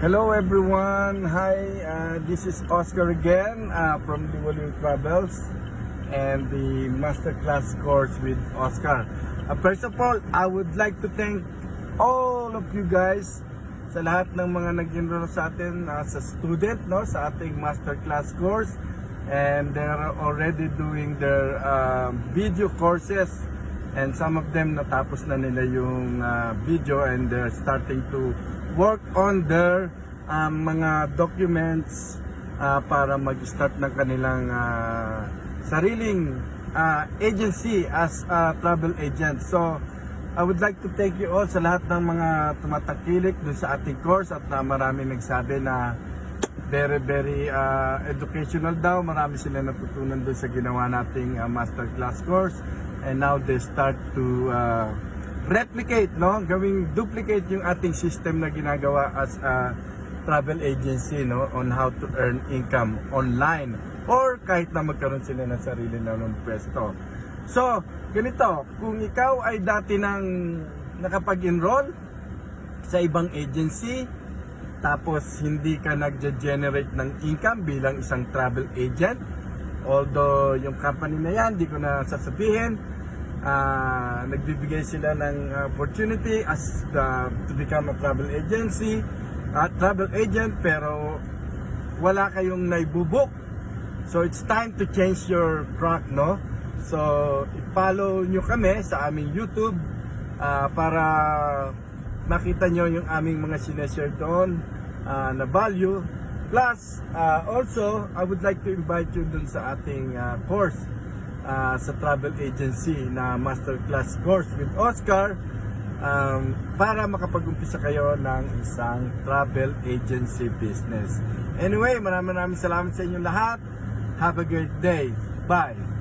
Hello everyone. Hi, uh, this is Oscar again uh, from Liwaliw Travels and the masterclass course with Oscar. Uh, first of all, I would like to thank all of you guys sa lahat ng mga nag-enroll sa atin as a student no sa ating masterclass course and they're already doing their uh, video courses and some of them natapos na nila yung uh, video and they're starting to work on their um, mga documents uh, para mag-start ng kanilang uh, sariling uh, agency as a travel agent. So, I would like to thank you all sa lahat ng mga tumatakilik dun sa ating course at na marami nagsabi na very very uh, educational daw. Marami sila natutunan dun sa ginawa nating uh, masterclass course and now they start to uh, replicate, no? Gawing duplicate yung ating system na ginagawa as a travel agency, no? On how to earn income online or kahit na magkaroon sila ng sarili na ng pwesto. So, ganito, kung ikaw ay dati nang nakapag-enroll sa ibang agency, tapos hindi ka nag-generate ng income bilang isang travel agent, although yung company na yan, di ko na sasabihin, ah, nagbibigay sila ng opportunity as the, to become a travel agency, a travel agent, pero wala kayong naibubuk. So it's time to change your track, no? So, i-follow nyo kami sa aming YouTube ah, para makita nyo yung aming mga sineshare doon ah, na value. Plus, ah, also, I would like to invite you dun sa ating ah, course ah, sa travel agency na masterclass course with Oscar um, para makapag-umpisa kayo ng isang travel agency business. Anyway, maraming maraming salamat sa inyong lahat. Have a great day. Bye!